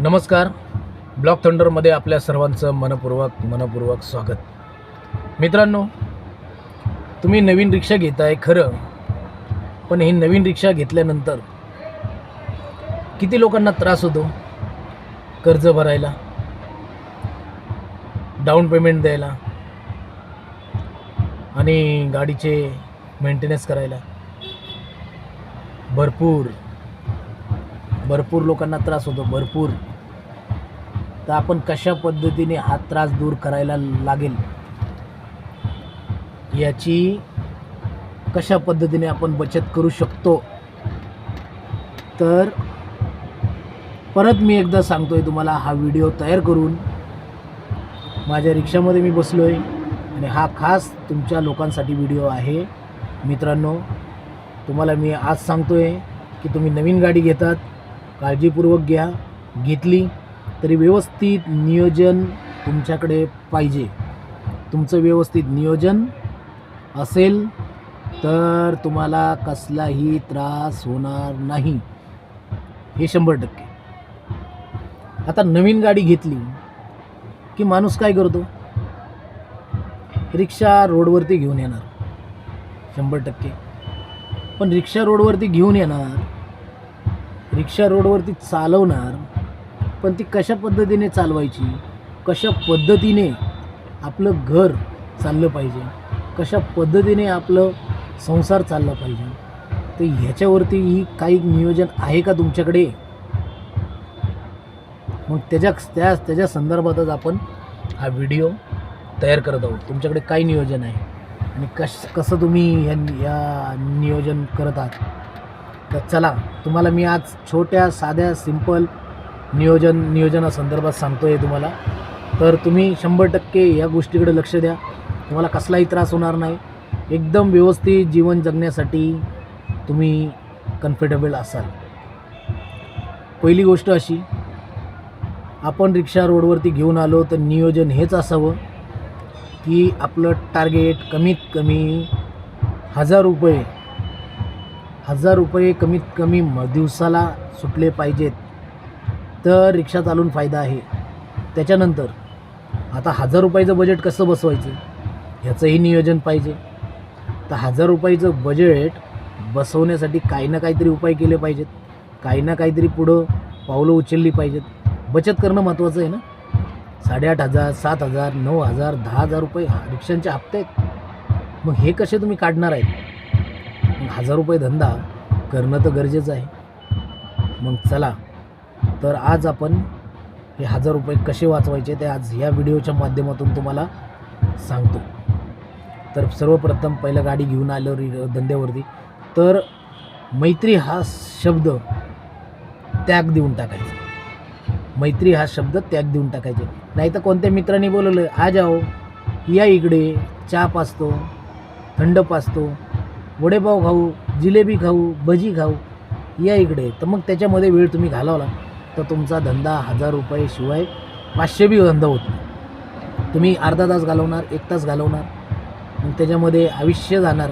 नमस्कार. ब्लॉक थंडरमध्ये आपल्या सर्वांचं मनपूर्वक मनपूर्वक स्वागत. मित्रांनो तुम्ही नवीन रिक्षा घेताय खरं. पण ही नवीन रिक्षा घेतल्यानंतर किती लोकांना त्रास होतो? कर्ज भरायला डाऊन पेमेंट द्यायला आणि गाडीचे मेंटेनन्स करायला. भरपूर भरपूर लोकांना त्रास होतो भरपूर. तर आपण कशा पद्धतीने हा त्रास दूर करायला लागेल? याची कशा पद्धतीने आपण बचत करू शकतो? तर परत मी एकदा सांगतो आहे तुम्हाला हा व्हिडिओ तयार करून माझ्या रिक्षामध्ये मी बसलो आहे आणि हा खास तुमच्या लोकांसाठी व्हिडिओ आहे. मित्रांनो तुम्हाला मी आज सांगतो आहे की तुम्ही नवीन गाडी घेतात काळजीपूर्वक घ्या घेतली तरी व्यवस्थित नियोजन तुमच्याकडे पाहिजे. तुमचं व्यवस्थित नियोजन असेल तर तुम्हाला कसलाही त्रास होणार नाही. हे शंभर टक्के. आता नवीन गाडी घेतली की माणूस काय करतो? रिक्षा रोडवरती घेऊन येणार. शंभर टक्के. पण रिक्षा रोडवरती घेऊन येणार रिक्षा रोडवरती चालवणार पण ती कशा पद्धतीने चालवायची? कशा पद्धतीने आपलं घर चाललं पाहिजे? कशा पद्धतीने आपलं संसार चालला पाहिजे? तर ह्याच्यावरती ही काही नियोजन आहे का तुमच्याकडे? मग त्याच्या त्या त्याच्या संदर्भातच आपण हा व्हिडिओ तयार करत आहोत. तुमच्याकडे काय नियोजन आहे? आणि कश कसं तुम्ही या या नियोजन करत आहात? तर चला तुम्हाला मी आज छोट्या साध्या सिंपल नियोजन नियोजनासंदर्भात सांगतो आहे तुम्हाला. तर तुम्ही शंभर टक्के या गोष्टीकडे लक्ष द्या. तुम्हाला कसलाही त्रास होणार नाही. एकदम व्यवस्थित जीवन जगण्यासाठी तुम्ही कम्फर्टेबल असाल. पहिली गोष्ट अशी आपण रिक्षा रोडवरती घेऊन आलो तर नियोजन हेच असावं की आपलं टार्गेट कमीत कमी हजार रुपये हजार रुपये कमीत कमी म दिवसाला सुटले पाहिजेत. तर रिक्षा चालून फायदा आहे. त्याच्यानंतर आता हजार रुपयाचं बजेट कसं बसवायचं? ह्याचंही नियोजन पाहिजे. तर हजार रुपयाचं बजेट बसवण्यासाठी काही ना काहीतरी उपाय केले पाहिजेत. काही ना काहीतरी पुढं पावलं उचलली पाहिजेत. बचत करणं महत्त्वाचं आहे ना? साडेआठ हजार सात हजार नऊ हजार दहा हजार रुपये हा- रिक्षांचे हप्ते आहेत. मग हे कसे तुम्ही काढणार आहेत? हजार रुपये धंदा करणं तर गरजेचं आहे. मग चला तर आज आपण हे हजार रुपये कसे वाचवायचे ते आज ह्या व्हिडिओच्या माध्यमातून तुम्हाला सांगतो. तर सर्वप्रथम पहिलं गाडी घेऊन आलो धंद्यावरती. तर मैत्री हा शब्द त्याग देऊन टाकायचा. मैत्री हा शब्द त्याग देऊन टाकायचे. नाही तर कोणत्या मित्रांनी बोलवलं आ जाओ या इकडे चहा पाचतो थंड पाचतो वडेपाव खाऊ जिलेबी खाऊ भजी खाऊ या इकडे. तर मग त्याच्यामध्ये वेळ तुम्ही घालवला. तर तुमचा धंदा हजार रुपये शिवाय पाचशे बी धंदा होत नाही. तुम्ही अर्धा तास घालवणार एक तास घालवणार. मग त्याच्यामध्ये आयुष्य जाणार.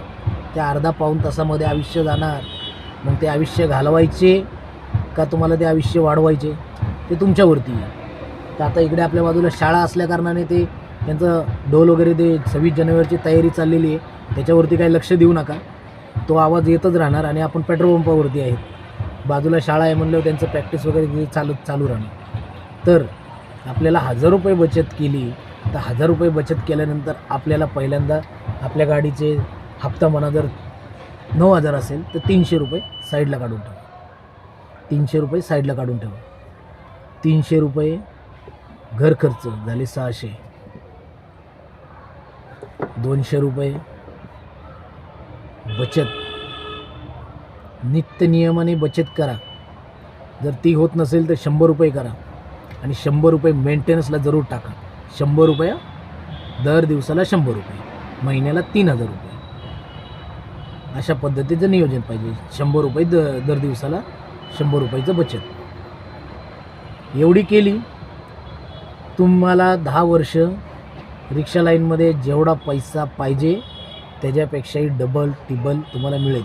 त्या अर्धा पाऊण तासामध्ये आयुष्य जाणार. मग ते आयुष्य घालवायचे का तुम्हाला ते आयुष्य वाढवायचे? ते तुमच्यावरती आहे. तर आता इकडे आपल्या बाजूला शाळा असल्याकारणाने ते त्यांचं डोल वगैरे ते सव्वीस जानेवारीची तयारी चाललेली आहे. त्याच्यावरती काही लक्ष देऊ नका. तो आवाज येतच राहणार आणि आपण पेट्रोल पंपावरती आहेत. बाजूला शाळा आहे म्हणल्यावर त्यांचं प्रॅक्टिस वगैरे चालू चालू राहणार. तर आपल्याला हजार रुपये बचत केली तर हजार रुपये बचत केल्यानंतर आपल्याला पहिल्यांदा आपल्या गाडीचे हप्ता म्हणा जर नऊ हजार असेल तर तीनशे रुपये साईडला काढून ठेवा. तीनशे रुपये साईडला काढून ठेवा. तीनशे रुपये घर खर्च झाले सहाशे. दोनशे रुपये बचत. नित्य नियमाने बचत करा. जर ती होत नसेल तर शंभर रुपये करा आणि शंभर रुपये मेंटेनन्सला जरूर टाका. शंभर रुपये दर दिवसाला शंभर रुपये महिन्याला तीन हजार रुपये. अशा पद्धतीचं नियोजन पाहिजे. शंभर रुपये द दर दिवसाला शंभर रुपयाचं बचत. एवढी केली तुम्हाला दहा वर्ष रिक्षा लाईनमध्ये जेवढा पैसा पाहिजे त्याच्यापेक्षाही डबल टिबल तुम्हाला मिळेल.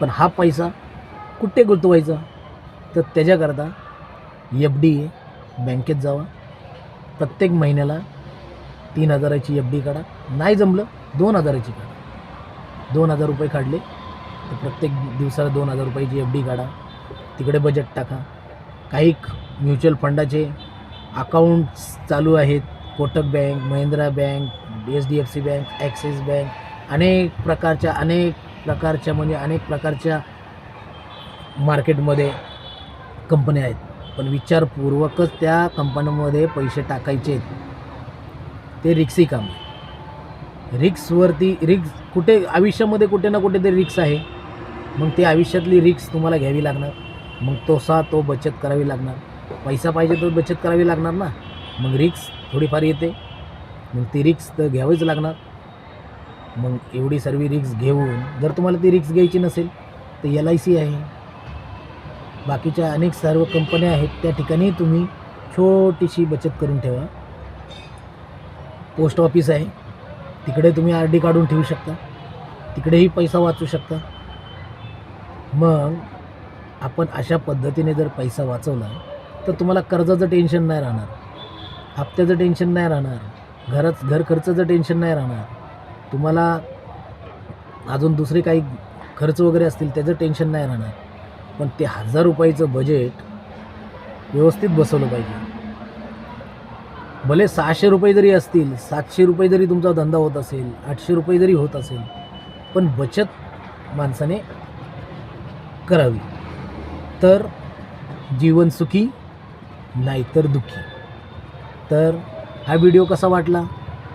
पण हा पैसा कुठे गुंतवायचा? तर त्याच्याकरता एफ डी बँकेत जावा. प्रत्येक महिन्याला तीन हजाराची एफ डी काढा. नाही जमलं दोन हजाराची काढा. दोन हजार रुपये काढले तर प्रत्येक दिवसाला दोन हजार रुपयाची एफ डी काढा. तिकडे बजेट टाका. काही म्युच्युअल फंडाचे अकाउंट्स चालू आहेत. Kotak bank Mahindra bank H D F C bank Axis bank अनेक प्रकारच्या अनेक प्रकारच्या म्हणजे अनेक प्रकारच्या मार्केटमध्ये कंपन्या आहेत. पण विचारपूर्वकच त्या कंपन्यांमध्ये पैसे टाकायचे आहेत. ते रिक्सी काम आहे. रिक्सवरती रिक्स कुठे आयुष्यामध्ये कुठे ना कुठे तरी रिक्स आहे. मग ते आयुष्यातली रिक्स तुम्हाला घ्यावी लागणार. मग तोसा तो बचत करावी लागणार. पैसा पाहिजे तर बचत करावी लागणार ना. मग रिक्स थोडीफार येते. मग ती रिक्स तर घ्यावीच लागणार. मग एवढी सर्व रिक्स घेऊन जर तुम्हाला ती रिक्स घ्यायची नसेल तर एल आय सी आहे. बाकीच्या अनेक सर्व कंपन्या आहेत त्या ठिकाणी तुम्ही छोटीशी बचत करून ठेवा. पोस्ट ऑफिस आहे. तिकडे तुम्ही आर डी काढून ठेवू शकता. तिकडेही पैसा वाचू शकता. मग आपण अशा पद्धतीने जर पैसा वाचवला तर तुम्हाला कर्जाचं टेन्शन नाही राहणार. हप्त्याचं टेन्शन नाही राहणार. घरच घर खर्चाचं टेन्शन नाही राहणार. तुम्हाला अजून दुसरे काही खर्च वगैरे असतील त्याचं टेन्शन नाही राहणार. पण ते हजार रुपयाचं बजेट व्यवस्थित बसवलं पाहिजे. भले सहाशे रुपये जरी असतील सातशे रुपये जरी तुमचा धंदा होत असेल आठशे रुपये जरी होत असेल पण बचत माणसाने करावी. तर जीवन सुखी नाहीतर दुःखी. तर हा व्हिडिओ कसा वाटला?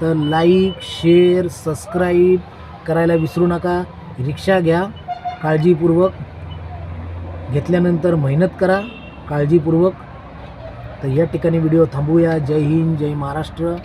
तर लाईक शेअर सबस्क्राईब करायला विसरू नका. रिक्षा घ्या. काळजीपूर्वक. घेतल्यानंतर मेहनत करा. काळजीपूर्वक. तर या ठिकाणी व्हिडिओ थांबूया. जय हिंद जय महाराष्ट्र.